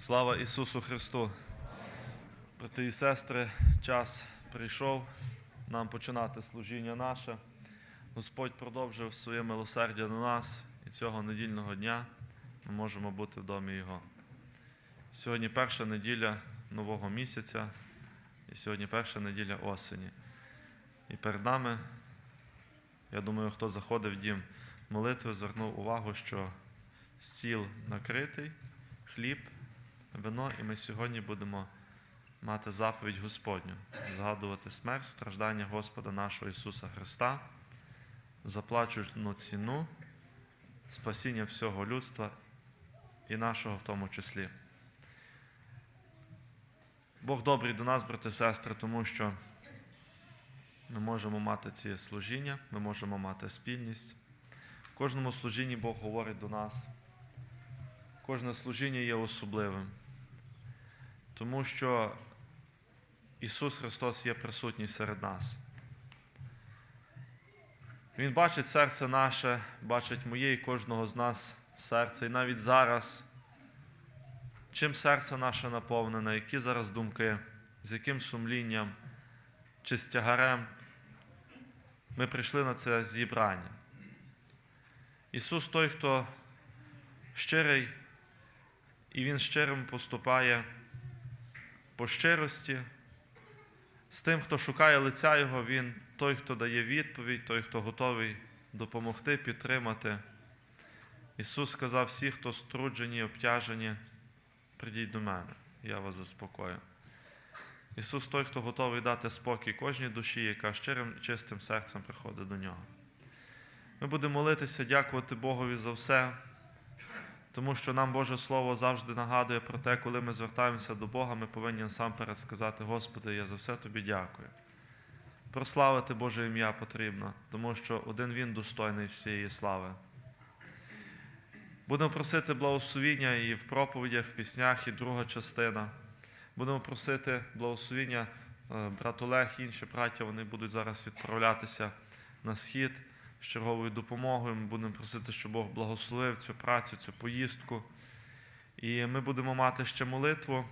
Слава Ісусу Христу! Брати і сестри, час прийшов нам починати служіння наше. Господь продовжив своє милосердя на нас, і цього недільного дня ми можемо бути в домі Його. Сьогодні перша неділя нового місяця, і сьогодні перша неділя осені. І перед нами, я думаю, хто заходив в дім молитви, звернув увагу, що стіл накритий, хліб, вино, і ми сьогодні будемо мати заповідь Господню, згадувати смерть, страждання Господа нашого Ісуса Христа, заплачену ціну, спасіння всього людства і нашого в тому числі. Бог добрий до нас, брати і сестри, тому що ми можемо мати ці служіння, ми можемо мати спільність. В кожному служінні Бог говорить до нас. Кожне служіння є особливим, тому що Ісус Христос є присутній серед нас. Він бачить серце наше, бачить моє і кожного з нас серце. І навіть зараз, чим серце наше наповнене, які зараз думки, з яким сумлінням чи з тягарем ми прийшли на це зібрання. Ісус той, хто щирий, і Він щирим поступає по щирості. З тим, хто шукає лиця Його, Він той, хто дає відповідь, той, хто готовий допомогти, підтримати. Ісус сказав: всі, хто струджені, обтяжені, придіть до мене, я вас заспокою. Ісус той, хто готовий дати спокій кожній душі, яка щирим чистим серцем приходить до Нього. Ми будемо молитися, дякувати Богові за все, тому що нам Боже Слово завжди нагадує про те, коли ми звертаємося до Бога, ми повинні насамперед сказати, Господи, я за все Тобі дякую. Прославити Боже ім'я потрібно, тому що один Він достойний всієї слави. Будемо просити благословіння і в проповідях, в піснях, і друга частина. Будемо просити благословіння е, брат Олег, і інші браття, вони будуть зараз відправлятися на схід з черговою допомогою. Ми будемо просити, щоб Бог благословив цю працю, цю поїздку. І ми будемо мати ще молитву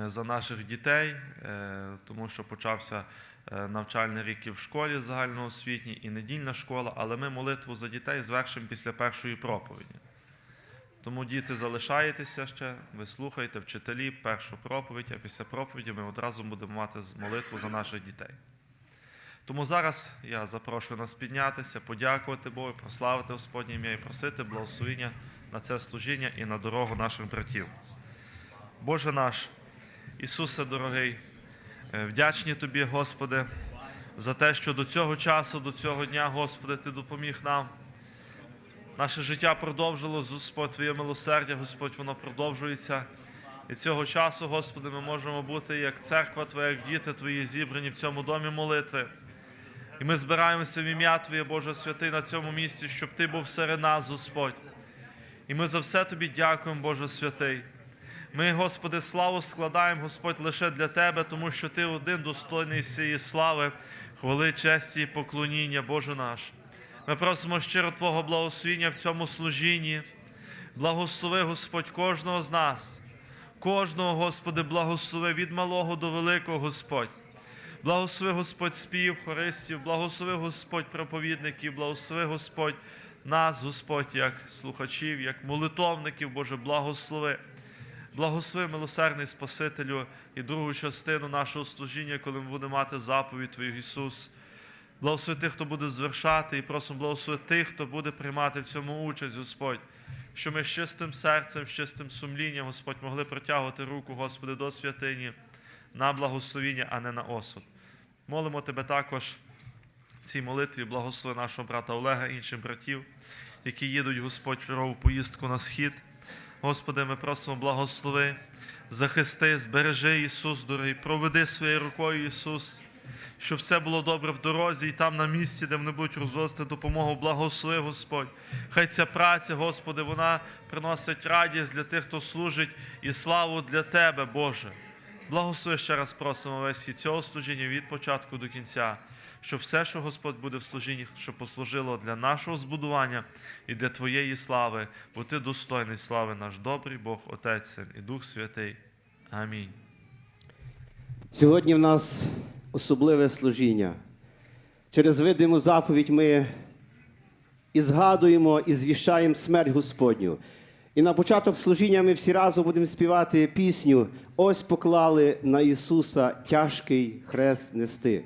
е, за наших дітей, е, тому що почався е, навчальний рік і в школі загальноосвітній, і недільна школа, але ми молитву за дітей звершимо після першої проповіді. Тому діти залишаєтеся ще, ви слухайте вчителі першу проповідь, а після проповіді ми одразу будемо мати молитву за наших дітей. Тому зараз я запрошую нас піднятися, подякувати Богу, прославити Господнє ім'я і просити благословення на це служіння і на дорогу наших братів. Боже наш, Ісусе дорогий, е, вдячні Тобі, Господи, за те, що до цього часу, до цього дня, Господи, Ти допоміг нам. Наше життя продовжилось, Господь, Твоє милосердя, Господь, воно продовжується. І цього часу, Господи, ми можемо бути як церква Твоя, як діти Твої зібрані в цьому домі молитви. І ми збираємося в ім'я Твоє, Боже святий, на цьому місці, щоб Ти був серед нас, Господь. І ми за все Тобі дякуємо, Боже святий. Ми, Господи, славу складаємо, Господь, лише для Тебе, тому що Ти один достойний всієї слави, хвали, честі і поклоніння, Боже наш. Ми просимо щиро Твого благословіння в цьому служінні. Благослови, Господь, кожного з нас. Кожного, Господи, благослови від малого до великого, Господь. Благослови Господь спів, хористів, благослови Господь проповідників, благослови Господь нас, Господь, як слухачів, як молитовників, Боже, благослови. Благослови, милосердний Спасителю, і другу частину нашого служіння, коли ми будемо мати заповідь Твою, Ісус. Благослови тих, хто буде звершати, і просимо благослови тих, хто буде приймати в цьому участь, Господь. Що ми з чистим серцем, з чистим сумлінням, Господь, могли протягувати руку, Господи, до святині на благословіння, а не на осуд. Молимо Тебе також в цій молитві, благослови нашого брата Олега інших братів, які їдуть, Господь, в поїздку на схід. Господи, ми просимо благослови, захисти, збережи Ісус, дорогий, проведи своєю рукою, Ісус, щоб все було добре в дорозі і там на місці, де вони будуть розвозити допомогу, благослови, Господь. Хай ця праця, Господи, вона приносить радість для тих, хто служить, і славу для Тебе, Боже. Благослови ще раз просимо весь хід цього служіння від початку до кінця, щоб все, що Господь буде в служінні, щоб послужило для нашого збудування і для Твоєї слави, бо Ти достойний слави, наш добрий Бог, Отець Син і Дух Святий. Амінь. Сьогодні в нас особливе служіння. Через видиму заповідь ми і згадуємо, і звіщаємо смерть Господню. І на початок служіння ми всі разом будемо співати пісню Ось поклали на Ісуса тяжкий хрест нести.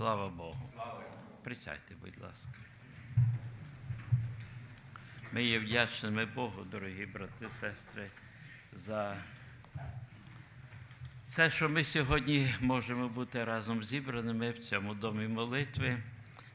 Слава Богу. Присядьте, будь ласка. Ми є вдячними Богу, дорогі брати, сестри, за це, що ми сьогодні можемо бути разом зібраними в цьому домі молитви.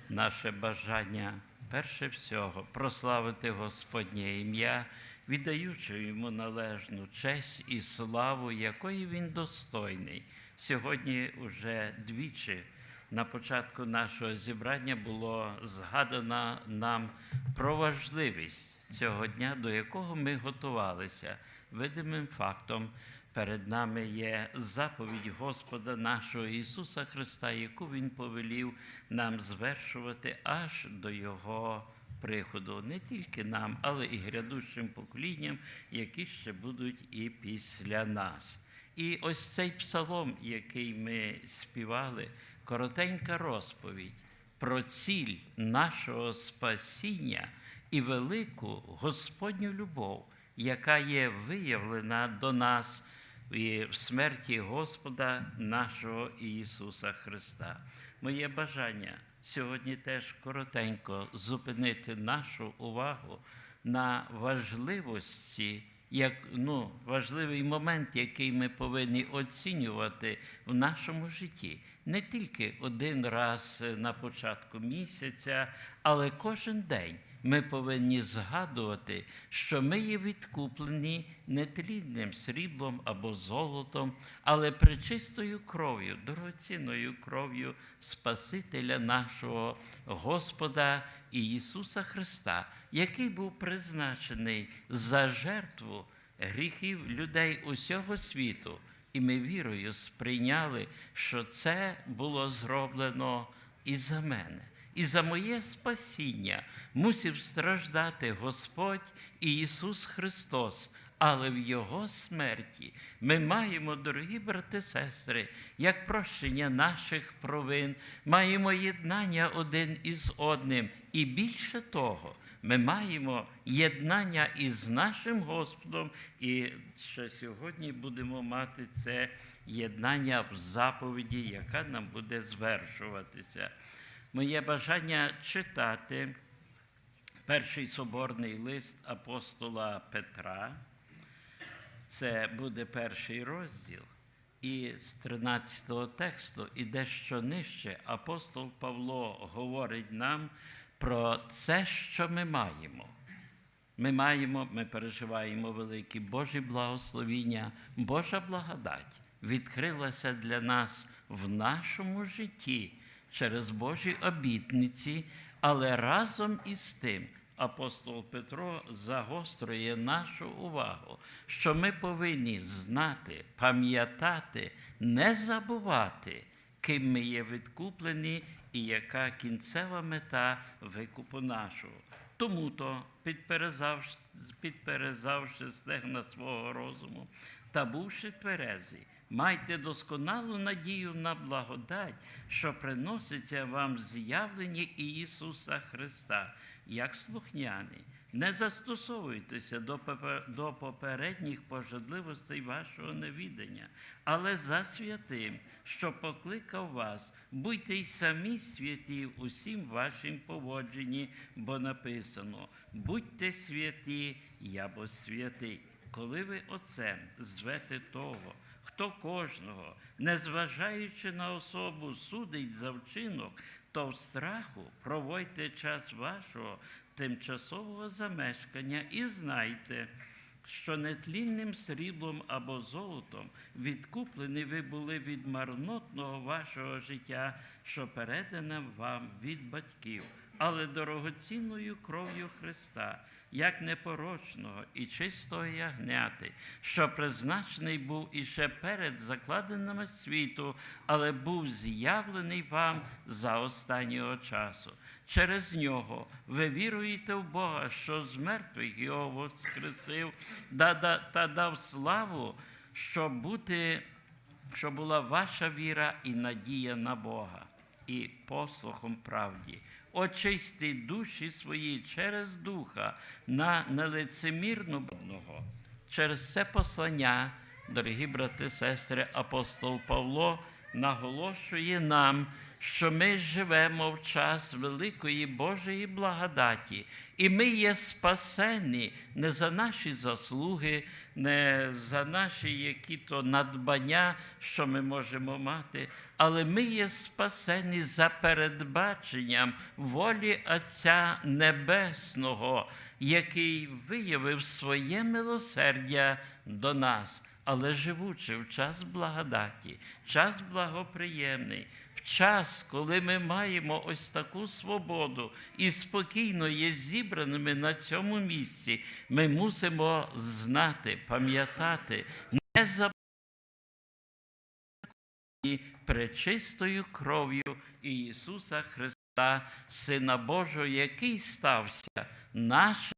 Наше бажання перше всього прославити Господнє ім'я, віддаючи йому належну честь і славу, якої він достойний. Сьогодні вже двічі на початку нашого зібрання було згадано нам про важливість цього дня, до якого ми готувалися. Видимим фактом перед нами є заповідь Господа нашого Ісуса Христа, яку Він повелів нам звершувати аж до Його приходу, не тільки нам, але і грядущим поколінням, які ще будуть і після нас. І ось цей псалом, який ми співали, коротенька розповідь про ціль нашого спасіння і велику Господню любов, яка є виявлена до нас в смерті Господа нашого Ісуса Христа. Моє бажання сьогодні теж коротенько зупинити нашу увагу на важливості, як ну, важливий момент, який ми повинні оцінювати в нашому житті. Не тільки один раз на початку місяця, але кожен день ми повинні згадувати, що ми є відкуплені не тлінним сріблом або золотом, але пречистою кров'ю, дорогоцінною кров'ю Спасителя нашого Господа Ісуса Христа, який був призначений за жертву гріхів людей усього світу. І ми вірою сприйняли, що це було зроблено і за мене. І за моє спасіння мусив страждати Господь і Ісус Христос. Але в Його смерті ми маємо, дорогі брати сестри, як прощення наших провин, маємо єднання один із одним. І більше того, ми маємо єднання із нашим Господом, і ще сьогодні будемо мати це єднання в заповіді, яка нам буде звершуватися. Моє бажання читати перший соборний лист апостола Петра. Це буде перший розділ. І з 13 тексту, і дещо нижче, апостол Павло говорить нам про це, що ми маємо. Ми маємо, ми переживаємо великі Божі благословіння, Божа благодать відкрилася для нас в нашому житті через Божі обітниці, але разом із тим апостол Петро загострює нашу увагу, що ми повинні знати, пам'ятати, не забувати, ким ми є відкуплені і яка кінцева мета викупу нашого. Тому то, підперезавши, підперезавши стегна свого розуму та бувши тверезі, майте досконалу надію на благодать, що приноситься вам з'явлення Ісуса Христа, як слухняний. Не застосовуйтеся до, попередніх пожадливостей вашого невідання, але за святим, що покликав вас, будьте й самі святі в усім вашим поводженні, бо написано: будьте святі, я бо святий. Коли ви отцем звете того, хто кожного, незважаючи на особу, судить за вчинок, то в страху проводьте час вашого тимчасового замешкання і знайте, що нетлінним сріблом або золотом відкуплені ви були від марнотного вашого життя, що передане вам від батьків, але дорогоцінною кров'ю Христа, як непорочного і чистого ягняти, що призначений був іще перед закладеними світу, але був з'явлений вам за останнього часу. Через нього ви віруєте в Бога, що з мертвих його воскресив та дав славу, щоб бути, що була ваша віра і надія на Бога і послухом правді. Очисти душі свої через духа на нелицемірну одного. Через це послання, дорогі брати, сестри, апостол Павло наголошує нам, що ми живемо в час великої Божої благодаті, і ми є спасені не за наші заслуги, не за наші які-то надбання, що ми можемо мати, але ми є спасені за передбаченням волі Отця Небесного, який виявив своє милосердя до нас але живучи в час благодаті, час благоприємний, час, коли ми маємо ось таку свободу і спокійно є зібраними на цьому місці, ми мусимо знати, пам'ятати, не забути пречистою кров'ю Ісуса Христа, Сина Божого, який стався нашим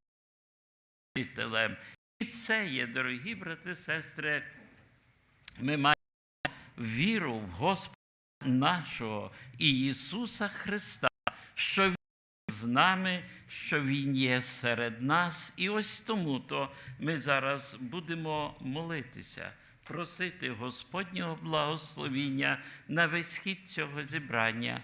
жителем. І це є, дорогі брати, сестри, ми маємо віру в Господа нашого Ісуса Христа, що Він з нами, що Він є серед нас. І ось тому то ми зараз будемо молитися, просити Господнього благословіння на весь хід цього зібрання.